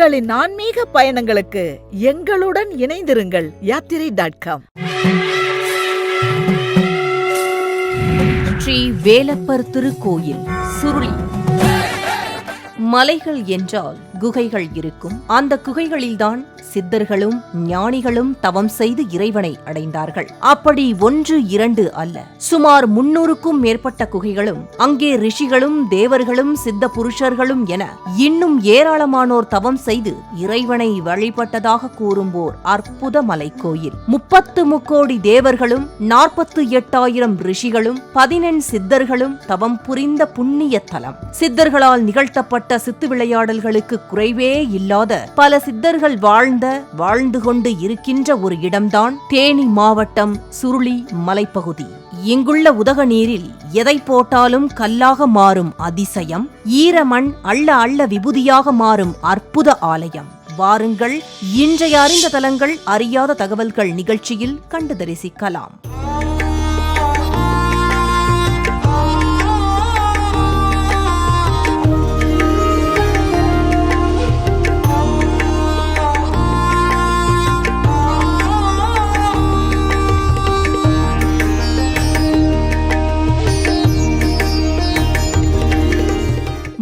உங்களின் ஆன்மீக பயணங்களுக்கு எங்களுடன் இணைந்திருங்கள் யாத்திரை டாட் காம் ஸ்ரீ வேலப்பர் திருக்கோயில் சுருளி. மலைகள் என்றால் குகைகள் இருக்கும். அந்த குகைகளில்தான் சித்தர்களும் ஞானிகளும் தவம் செய்து இறைவனை அடைந்தார்கள். அப்படி ஒன்று இரண்டு அல்ல. சுமார் முன்னூறுக்கும் மேற்பட்ட குகைகளும் அங்கே ரிஷிகளும் தேவர்களும் சித்த புருஷர்களும் என இன்னும் ஏராளமானோர் தவம் செய்து இறைவனை வழிபட்டதாக கூறும்போர் அற்புத மலைக்கோயில். முப்பத்து முக்கோடி தேவர்களும் நாற்பத்து எட்டாயிரம் ரிஷிகளும் பதினெண் சித்தர்களும் தவம் புரிந்த புண்ணிய தலம். சித்தர்களால் நிகழ்த்தப்பட்ட சித்து விளையாடல்களுக்கு குறைவே இல்லாத பல சித்தர்கள் வாழ்ந்த வாழ்ந்து கொண்டு இருக்கின்ற ஒரு இடம்தான் தேனி மாவட்டம் சுருளி மலைப்பகுதி. இங்குள்ள உதகநீரில் எதை போட்டாலும் கல்லாக மாறும் அதிசயம். ஈரமண் அள்ள அள்ள விபூதியாக மாறும் அற்புத ஆலயம். வாருங்கள் இன்றைய அறிந்த தலங்கள் அறியாத தகவல்கள் நிகழ்ச்சியில் கண்டு தரிசிக்கலாம்.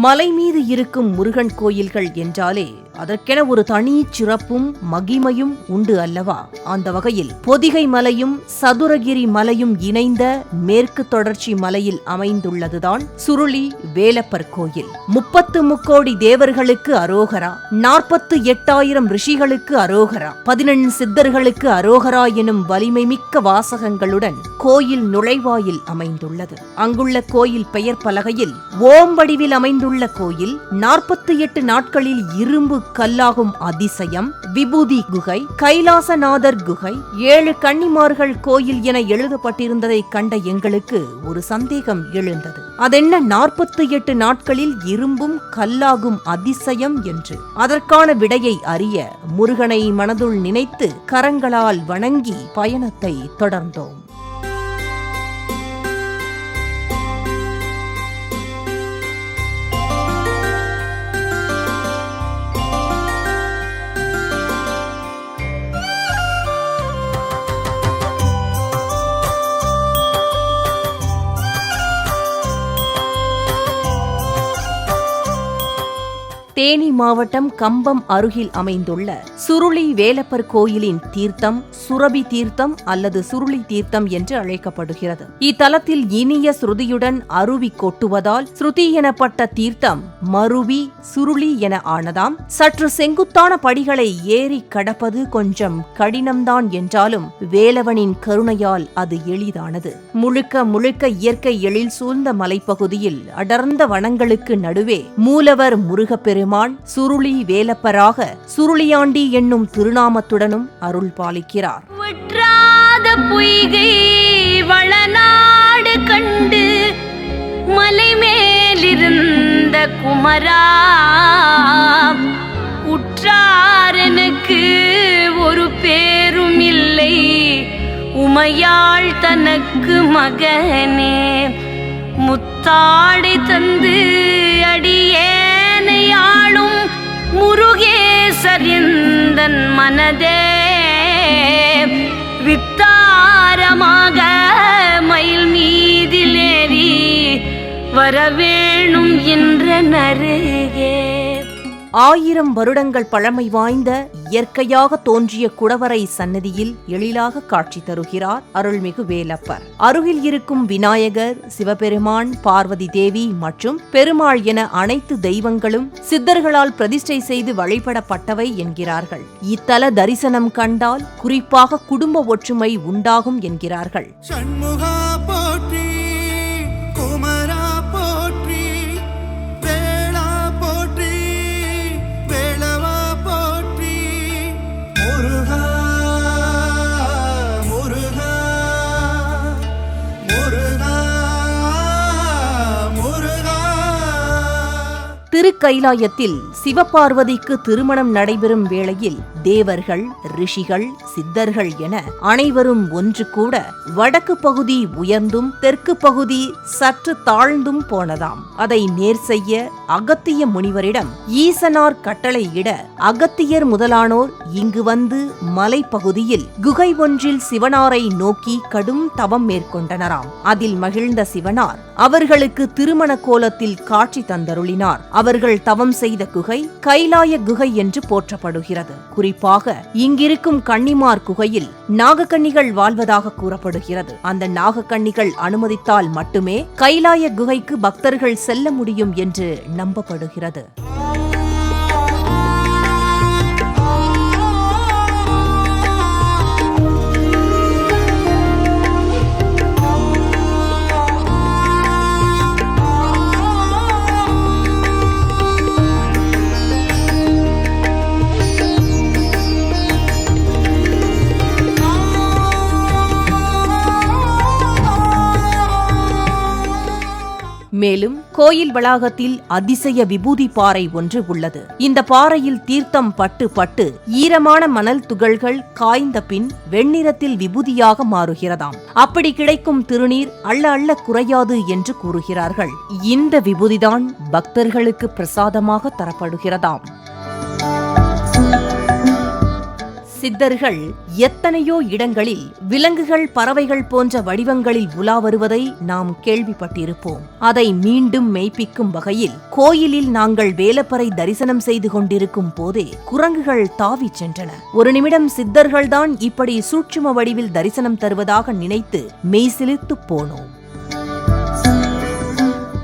மலை மீது இருக்கும் முருகன் கோயில்கள் என்றாலே அதற்கென ஒரு தனி சிறப்பும் மகிமையும் உண்டு அல்லவா? அந்த வகையில் பொதிகை மலையும் சதுரகிரி மலையும் இணைந்த மேற்கு தொடர்ச்சி மலையில் அமைந்துள்ளதுதான் சுருளி வேலப்பர் கோயில். முப்பத்து முக்கோடி தேவர்களுக்கு அரோகரா நாற்பத்து எட்டாயிரம் ரிஷிகளுக்கு அரோகரா பதினெண் சித்தர்களுக்கு அரோகரா எனும் வலிமை மிக்க வாசகங்களுடன் கோயில் நுழைவாயில் அமைந்துள்ளது. அங்குள்ள கோயில் பெயர் பலகையில் ஓம் வடிவில் அமைந்துள்ள கோயில் நாற்பத்தி எட்டு நாட்களில் இரும்பு கல்லாகும் அதிசயம். விபூதி குகை கைலாசநாதர் குகை ஏழு கன்னிமார்கள் கோயில் என எழுதப்பட்டிருந்ததை கண்ட எங்களுக்கு ஒரு சந்தேகம் எழுந்தது. அதென்ன நாற்பத்தி எட்டு நாட்களில் இரும்பும் கல்லாகும் அதிசயம் என்று? அதற்கான விடையை அறிய முருகனை மனதுள் நினைத்து கரங்களால் வணங்கி பயணத்தை தொடர்ந்தோம். தேனி மாவட்டம் கம்பம் அருகில் அமைந்துள்ள சுருளி வேலப்பர் கோயிலின் தீர்த்தம் சுரபி தீர்த்தம் அல்லது சுருளி தீர்த்தம் என்று அழைக்கப்படுகிறது. இத்தலத்தில் இனிய ஸ்ருதியுடன் அருவி கொட்டுவதால் ஸ்ருதி எனப்பட்ட தீர்த்தம் மருவி சுருளி என ஆனதாம். சற்று செங்குத்தான படிகளை ஏறி கடப்பது கொஞ்சம் கடினம்தான் என்றாலும் வேலவனின் கருணையால் அது எளிதானது. முழுக்க முழுக்க இயற்கை எழில் சூழ்ந்த மலைப்பகுதியில் அடர்ந்த வனங்களுக்கு நடுவே மூலவர் முருகப்பெருமான் சுருளி வேலப்பராக சுருளியாண்டி என்னும் திருநாமத்துடனும் அருள் பாலிக்கிறார். வற்றாத பொய்கை வளநாடு கண்டு மலை மேலிருந்த குமரா உற்றாரனுக்கு ஒரு பேரும் இல்லை உமையாள் தனக்கு மகனே. முத்தாடை தந்து சரிந்தன் மனதே வித்தாரமாக மயில் மீதிலேறி வரவேணும் என்ற நருகே ஆயிரம் வருடங்கள் பழமை வாய்ந்த இயற்கையாக தோன்றிய குடவரை சன்னதியில் எழிலாக காட்சி தருகிறார் அருள்மிகு வேலப்பர். அருகில் இருக்கும் விநாயகர் சிவபெருமான் பார்வதி தேவி மற்றும் பெருமாள் என அனைத்து தெய்வங்களும் சித்தர்களால் பிரதிஷ்டை செய்து வழிபடப்பட்டவை என்கிறார்கள். இத்தல தரிசனம் கண்டால் குறிப்பாக குடும்ப ஒற்றுமை உண்டாகும் என்கிறார்கள். திருக்கைலாயத்தில் சிவபார்வதிக்கு திருமணம் நடைபெறும் வேளையில் தேவர்கள் ரிஷிகள் சித்தர்கள் என அனைவரும் ஒன்று கூட வடக்கு பகுதி உயர்ந்தும் தெற்கு பகுதி சற்று தாழ்ந்தும் போனதாம். அதை நேர் செய்ய அகத்திய முனிவரிடம் ஈசனார் கட்டளையிட அகத்தியர் முதலானோர் இங்கு வந்து மலைப்பகுதியில் குகை ஒன்றில் சிவனாரை நோக்கி கடும் தவம் மேற்கொண்டனராம். அதில் மகிழ்ந்த சிவனார் அவர்களுக்கு திருமண கோலத்தில் காட்சி தந்தருளினார். அவர்கள் தவம் செய்த குகை கைலாய குகை என்று போற்றப்படுகிறது. குறிப்பாக இங்கிருக்கும் கன்னிமார் குகையில் நாகக்கன்னிகள் வாழ்வதாக கூறப்படுகிறது. அந்த நாகக்கன்னிகள் அனுமதித்தால் மட்டுமே கைலாய குகைக்கு பக்தர்கள் செல்ல முடியும் என்று நம்பப்படுகிறது. மேலும் கோயில் வளாகத்தில் அதிசய விபூதி பாறை ஒன்று உள்ளது. இந்த பாறையில் தீர்த்தம் பட்டு பட்டு ஈரமான மணல் துகள்கள் காய்ந்த பின் வெண்ணிறத்தில் விபூதியாக மாறுகிறதாம். அப்படி கிடைக்கும் திருநீர் அள்ள அள்ள குறையாது என்று கூறுகிறார்கள். இந்த விபூதிதான் பக்தர்களுக்கு பிரசாதமாக தரப்படுகிறதாம். சித்தர்கள் எத்தனையோ இடங்களில் விலங்குகள் பறவைகள் போன்ற வடிவங்களில் உலா வருவதை நாம் கேள்விப்பட்டிருப்போம். அதை மீண்டும் மெய்ப்பிக்கும் வகையில் கோயிலில் நாங்கள் வேலப்பறை தரிசனம் செய்து கொண்டிருக்கும் போதே குரங்குகள் தாவிச் சென்றன. ஒரு நிமிடம் சித்தர்கள்தான் இப்படி சூட்சும வடிவில் தரிசனம் தருவதாக நினைத்து மெய்சிலித்து போனோம்.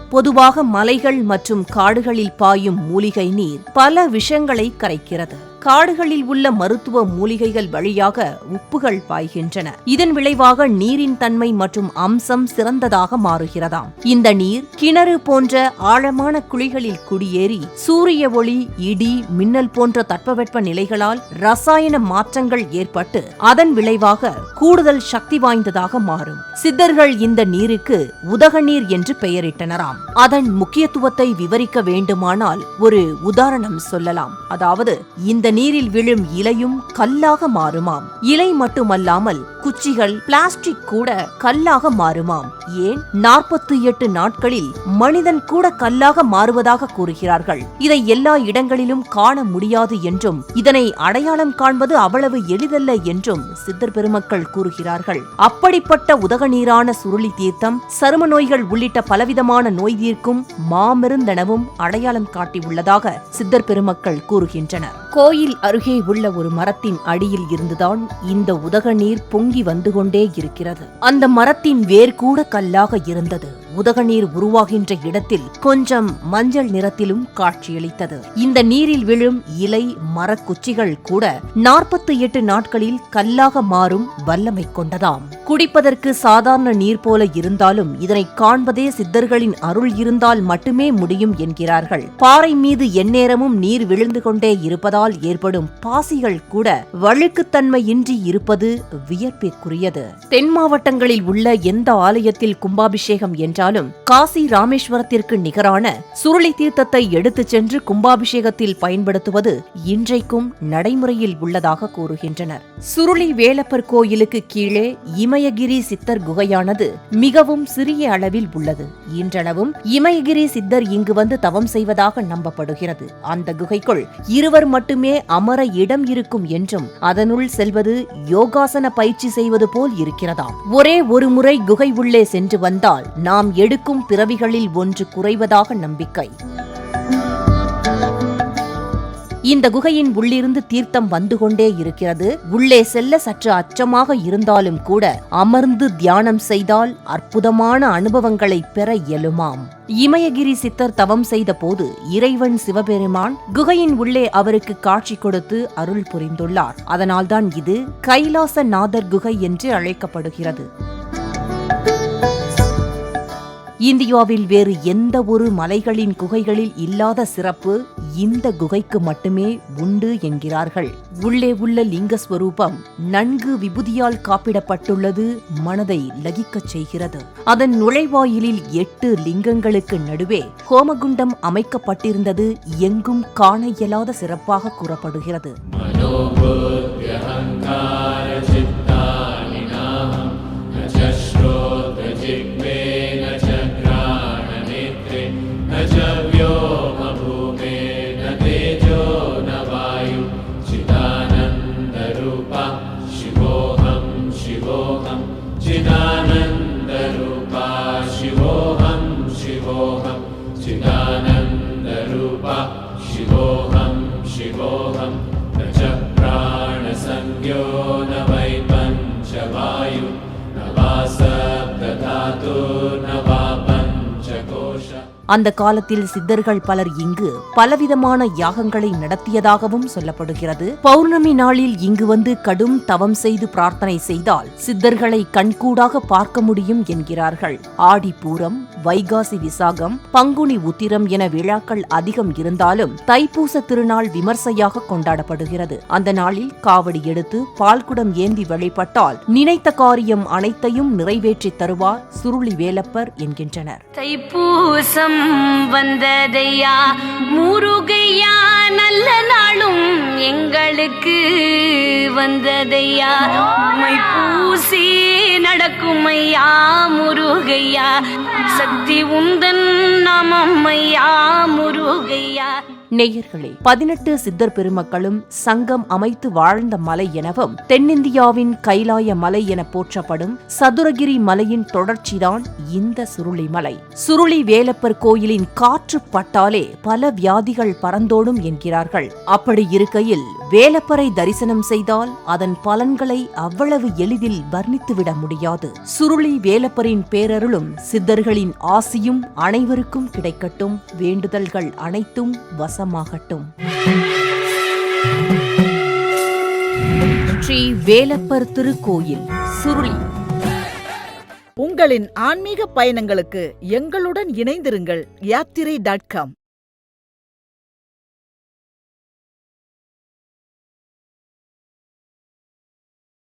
பொதுவாக மலைகள் மற்றும் காடுகளில் பாயும் மூலிகை நீர் பல விஷங்களை கரைக்கிறது. காடுகளில் உள்ள மருத்துவ மூலிகைகள் வழியாக உப்புகள் பாய்கின்றன. இதன் விளைவாக நீரின் தன்மை மற்றும் அம்சம் சிறந்ததாக மாறுகிறதாம். இந்த நீர் கிணறு போன்ற ஆழமான குழிகளில் குடியேறி சூரிய ஒளி இடி மின்னல் போன்ற தட்பவெட்ப நிலைகளால் ரசாயன மாற்றங்கள் ஏற்பட்டு அதன் விளைவாக கூடுதல் சக்தி வாய்ந்ததாக மாறும். சித்தர்கள் இந்த நீருக்கு உதகநீர் என்று பெயரிட்டனராம். அதன் முக்கியத்துவத்தை விவரிக்க வேண்டுமானால் ஒரு உதாரணம் சொல்லலாம். அதாவது இந்த நீரில் விழும் இலையும் கல்லாக மாறுமாம். இலை மட்டுமல்லாமல் குச்சிகள் பிளாஸ்டிக் கூட கல்லாக மாறுமாம். ஏன்? நாற்பத்தி எட்டு நாட்களில் மனிதன் கூட கல்லாக மாறுவதாக கூறுகிறார்கள். இதை எல்லா இடங்களிலும் காண முடியாது என்றும் இதனை அடையாளம் காண்பது அவ்வளவு எளிதல்ல என்றும் சித்தர் பெருமக்கள் கூறுகிறார்கள். அப்படிப்பட்ட உதகநீரான சுருளி தீர்த்தம் சரும நோய்கள் உள்ளிட்ட பலவிதமான நோய் தீர்க்கும் மாமருந்தெனவும் அடையாளம் காட்டியுள்ளதாக சித்தர் பெருமக்கள் கூறுகின்றனர். கோயில் அருகே உள்ள ஒரு மரத்தின் அடியில் இருந்துதான் இந்த உதக நீர் பொங்கி வந்து கொண்டே இருக்கிறது. அந்த மரத்தின் வேர் கூட கல்லாக இருந்தது. உதகநீர் உருவாகின்ற இடத்தில் கொஞ்சம் மஞ்சள் நிறத்திலும் காட்சியளித்தது. இந்த நீரில் விழும் இலை மரக்குச்சிகள் கூட நாற்பத்தி எட்டு நாட்களில் கல்லாக மாறும் வல்லமை கொண்டதாம். குடிப்பதற்கு சாதாரண நீர் போல இருந்தாலும் இதனை காண்பதே சித்தர்களின் அருள் இருந்தால் மட்டுமே முடியும் என்கிறார்கள். பாறை மீது எந்நேரமும் நீர் விழுந்து கொண்டே இருப்பதால் ஏற்படும் பாசிகள் கூட வழுக்குத்தன்மையின்றி இருப்பது வியப்பிற்குரியது. தென் மாவட்டங்களில் உள்ள எந்த ஆலயத்தில் கும்பாபிஷேகம் என்றால் என்றாலும் காசி ராமேஸ்வரத்திற்கு நிகரான சுருளி தீர்த்தத்தை எடுத்துச் சென்று கும்பாபிஷேகத்தில் பயன்படுத்துவது இன்றைக்கும் நடைமுறையில் உள்ளதாக கூறுகின்றனர். சுருளி வேலப்பர் கோயிலுக்கு கீழே இமயகிரி சித்தர் குகையானது மிகவும் சிறிய அளவில் உள்ளது. இன்றளவும் இமயகிரி சித்தர் இங்கு வந்து தவம் செய்வதாக நம்பப்படுகிறது. அந்த குகைக்குள் இருவர் மட்டுமே அமர இடம் இருக்கும் என்றும் அதனுள் செல்வது யோகாசன பயிற்சி செய்வது போல் இருக்கிறதாம். ஒரே ஒரு முறை குகை உள்ளே சென்று வந்தால் நாம் எடுக்கும் பிறவிகளில் ஒன்று குறைவதாக நம்பிக்கை. இந்த குகையின் உள்ளிருந்து தீர்த்தம் வந்து கொண்டே இருக்கிறது. உள்ளே செல்ல சற்று அச்சமாக இருந்தாலும் கூட அமர்ந்து தியானம் செய்தால் அற்புதமான அனுபவங்களை பெற இயலுமாம். இமயகிரி சித்தர் தவம் செய்த போது இறைவன் சிவபெருமான் குகையின் உள்ளே அவருக்கு காட்சி கொடுத்து அருள் புரிந்துள்ளார். அதனால்தான் இது கைலாசநாதர் குகை என்று அழைக்கப்படுகிறது. இந்தியாவில் வேறு எந்த ஒரு மலைகளின் குகைகளில் இல்லாத சிறப்பு இந்த குகைக்கு மட்டுமே உண்டு என்கிறார்கள். உள்ளே உள்ள லிங்கஸ்வரூபம் நன்கு விபூதியால் காப்பிடப்பட்டுள்ளது மனதை லகிக்கச் செய்கிறது. அதன் நுழைவாயிலில் எட்டு லிங்கங்களுக்கு நடுவே ஹோமகுண்டம் அமைக்கப்பட்டிருந்தது எங்கும் காண இயலாத சிறப்பாக கூறப்படுகிறது. शिवोऽहं शिवोऽहम् அந்த காலத்தில் சித்தர்கள் பலர் இங்கு பலவிதமான யாகங்களை நடத்தியதாகவும் சொல்லப்படுகிறது. பௌர்ணமி நாளில் இங்கு வந்து கடும் தவம் செய்து பிரார்த்தனை செய்தால் சித்தர்களை கண்கூடாக பார்க்க முடியும் என்கிறார்கள். ஆடி பூரம் வைகாசி விசாகம் பங்குனி உத்திரம் என விழாக்கள் அதிகம் இருந்தாலும் தைப்பூச திருநாள் விமர்சையாக கொண்டாடப்படுகிறது. அந்த நாளில் காவடி எடுத்து பால்குடம் ஏந்தி வழிபட்டால் நினைத்த காரியம் அனைத்தையும் நிறைவேற்றித் தருவார் சுருளி வேலப்பர் என்கின்றனர். தைப்பூசம் வந்ததையா? முருகையா நல்ல நாளும் எங்களுக்கு வந்ததையா? மை பூசி நடக்கும் ஐயா முருகையா? சக்தி உந்தன் நாமம் ஐயா முருகையா? நேயர்களே பதினெட்டு சித்தர் பெருமக்களும் சங்கம் அமைத்து வாழ்ந்த மலை எனவும் தென்னிந்தியாவின் கைலாய மலை என போற்றப்படும் சதுரகிரி மலையின் தொடர்ச்சிதான் இந்த சுருளி மலை. சுருளி வேலப்பர் கோயிலின் காற்று பட்டாலே பல வியாதிகள் பறந்தோடும் என்கிறார்கள். அப்படி இருக்கையில் வேலப்பரை தரிசனம் செய்தால் அதன் பலன்களை அவ்வளவு எளிதில் வர்ணித்துவிட முடியாது. சுருளி வேலப்பரின் பேரருளும் சித்தர்களின் ஆசியும் அனைவருக்கும் கிடைக்கட்டும். வேண்டுதல்கள் அனைத்தும் வச வசமாகட்டும் ஸ்ரீ வேலப்பர் திருக்கோயில் சுருளி. உங்களின் ஆன்மீக பயணங்களுக்கு எங்களுடன் இணைந்திருங்கள் யாத்திரை டாட் காம்.